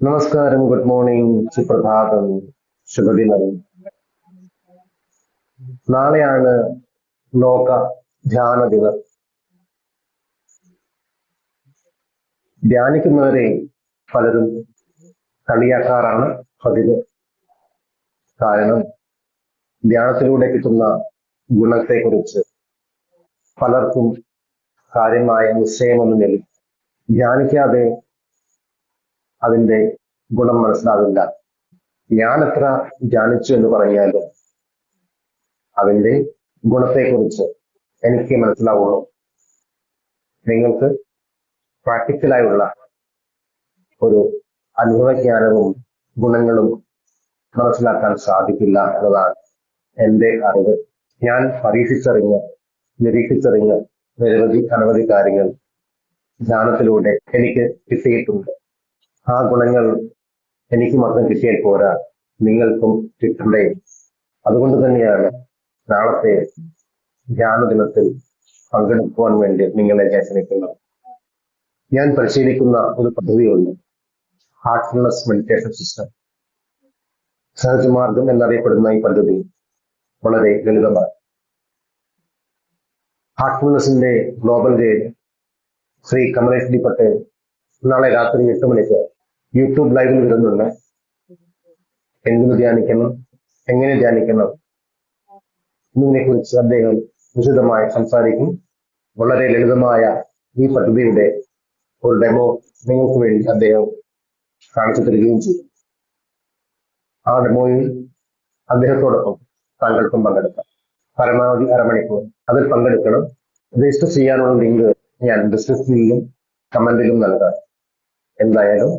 നമസ്കാരം good morning സുപ്രഭാതം ശുഭദിനം. നാളെയാണ് ലോക ധ്യാന ദിവസം ധ്യാനിക്കുന്നവരെ പലരും കളിയാക്കാറാണ് പതിവ്. കാരണം ധ്യാനത്തിലൂടെ കിട്ടുന്ന ഗുണത്തെക്കുറിച്ച് പലർക്കും കാര്യമായ നിശ്ചയമൊന്നുമില്ല ധ്യാനിക്കാതെ അതിന്റെ ഗുണം മനസ്സിലാവില്ല. ഞാൻ എത്ര ധ്യാനിച്ചു എന്ന് പറഞ്ഞാലും അതിന്റെ ഗുണത്തെക്കുറിച്ച് എനിക്ക് മനസ്സിലാവുള്ളൂ. നിങ്ങൾക്ക് പ്രാക്ടിക്കലായുള്ള ഒരു അനുഭവജ്ഞാനവും ഗുണങ്ങളും മനസ്സിലാക്കാൻ സാധിക്കില്ല എന്നതാണ് എന്റെ അറിവ്. ഞാൻ പരീക്ഷിച്ചറിഞ്ഞ് നിരീക്ഷിച്ചറിഞ്ഞ് നിരവധി അനവധി കാര്യങ്ങൾ ധ്യാനത്തിലൂടെ എനിക്ക് കിട്ടിയിട്ടുണ്ട്. ആ ഗുണങ്ങൾ എനിക്ക് മാത്രം കിട്ടിയാൽ പോരാ. നിങ്ങൾക്കും കിട്ടണ്ടേ. അതുകൊണ്ട് തന്നെയാണ് നാളത്തെ ധ്യാന ദിനത്തിൽ പങ്കെടുക്കുവാൻ വേണ്ടി നിങ്ങളെ ഞാൻ ക്ഷണിക്കുന്നത്. ഞാൻ പരിശീലിക്കുന്ന ഒരു പദ്ധതിയുണ്ട്. ഹാർട്ട്ഫുൾനെസ് മെഡിറ്റേഷൻ സിസ്റ്റം സഹജമാർഗം എന്നറിയപ്പെടുന്ന ഈ പദ്ധതി വളരെ ലളിതമാണ്. ഹാർട്ട്ഫുൾനെസിന്റെ global guide Shri Kamlesh D Patel നാളെ രാത്രി എട്ട് മണിക്ക് യൂട്യൂബ് ലൈവിൽ വരുന്നുണ്ട് എന്തിനു ധ്യാനിക്കണം? എങ്ങനെ ധ്യാനിക്കണം? എന്നതിനെ കുറിച്ച് അദ്ദേഹം വിശദമായി സംസാരിക്കും. വളരെ ലളിതമായ ഈ പദ്ധതിയുടെ ഒരു ഡെമോ നിങ്ങൾക്ക് വേണ്ടി അദ്ദേഹം കാണിച്ചു തരികയും ചെയ്യും. ആ ഡെമോയിൽ അദ്ദേഹത്തോടൊപ്പം താങ്കൾക്കും പങ്കെടുക്കാം. പരമാവധി അരമണിക്കൂർ അതിൽ പങ്കെടുക്കണം. രജിസ്റ്റർ ചെയ്യാനുള്ള ലിങ്ക് ഞാൻ ഡിസ്ക്രിപ്ഷനിലും കമന്റിലും നൽകാം. എന്തായാലും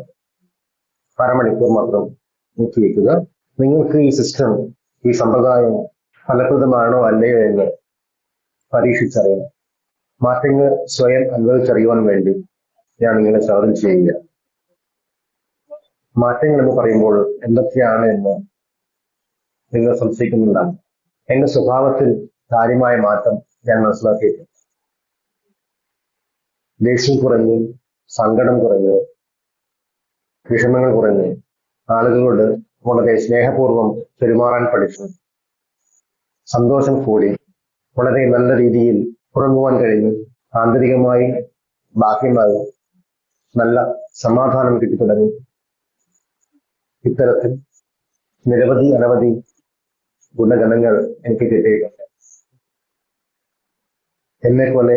അരമണിക്കൂർ മാത്രം നോക്കിവെക്കുക. നിങ്ങൾക്ക് ഈ സിസ്റ്റം ഈ സമ്പ്രദായം ഫലപ്രദമാണോ അല്ലയോ എന്ന് പരീക്ഷിച്ചറിയണം. മാറ്റങ്ങൾ സ്വയം അനുഭവിച്ചറിയുവാൻ വേണ്ടി ഞാൻ നിങ്ങളെ ചോദ്യം ചെയ്യുക. മാറ്റങ്ങൾ എന്ന് പറയുമ്പോൾ എന്തൊക്കെയാണ് എന്ന് നിങ്ങൾ സംശയിക്കുന്നുണ്ടാകും. എന്റെ സ്വഭാവത്തിൽ കാര്യമായ മാറ്റം ഞാൻ മനസ്സിലാക്കിയിട്ടുണ്ട്. ദേഷ്യം കുറഞ്ഞു സങ്കടം കുറഞ്ഞു വിഷമങ്ങൾ കുറഞ്ഞു ആളുകളോട് വളരെ സ്നേഹപൂർവം പെരുമാറാൻ പഠിച്ചു. സന്തോഷം കൂടി വളരെ നല്ല രീതിയിൽ ഉറങ്ങുവാൻ കഴിഞ്ഞു ആന്തരികമായി ബാഹ്യമായി നല്ല സമാധാനം കിട്ടി തുടങ്ങി. ഇത്തരത്തിൽ നിരവധി അനവധി ഗുണഗണങ്ങൾ എനിക്ക് കിട്ടിയിട്ടുണ്ട്. എന്നെ പോലെ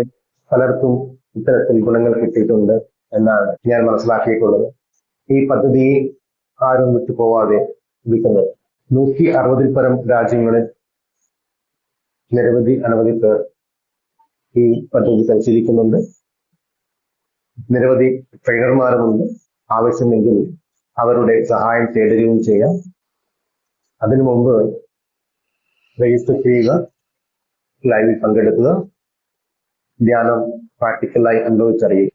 പലർക്കും ഇത്തരത്തിൽ ഗുണങ്ങൾ കിട്ടിയിട്ടുണ്ട് എന്നാണ് ഞാൻ മനസ്സിലാക്കിയിട്ടുള്ളത്. ഈ പദ്ധതി ആരും വിട്ടുപോവാതെ ഇരിക്കുന്നത് നൂറ്റി അറുപതിൽ പരം രാജ്യങ്ങളിൽ നിരവധി അനവധി പേർ ഈ പദ്ധതി പരിശീലിക്കുന്നുണ്ട്. നിരവധി ട്രെയിനർമാരുമുണ്ട്. ആവശ്യമെങ്കിൽ അവരുടെ സഹായം തേടുകയും ചെയ്യാം. അതിനു മുമ്പ് രജിസ്റ്റർ ചെയ്യുക ലൈവിൽ പങ്കെടുക്കുക. ധ്യാനം പ്രാക്ടിക്കലായി അനുഭവിച്ചറിയുക.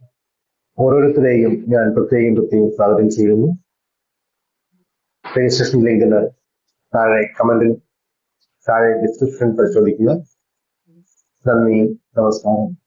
ഓരോരുത്തരെയും ഞാൻ പ്രത്യേകം പ്രത്യേകം സ്വാഗതം ചെയ്യുന്നു. രജിസ്ട്രേഷൻ ലിങ്കിന് താഴെ കമന്റിൽ താഴെ ഡിസ്ക്രിപ്ഷൻ പരിശോധിക്കുക. നന്ദി നമസ്കാരം.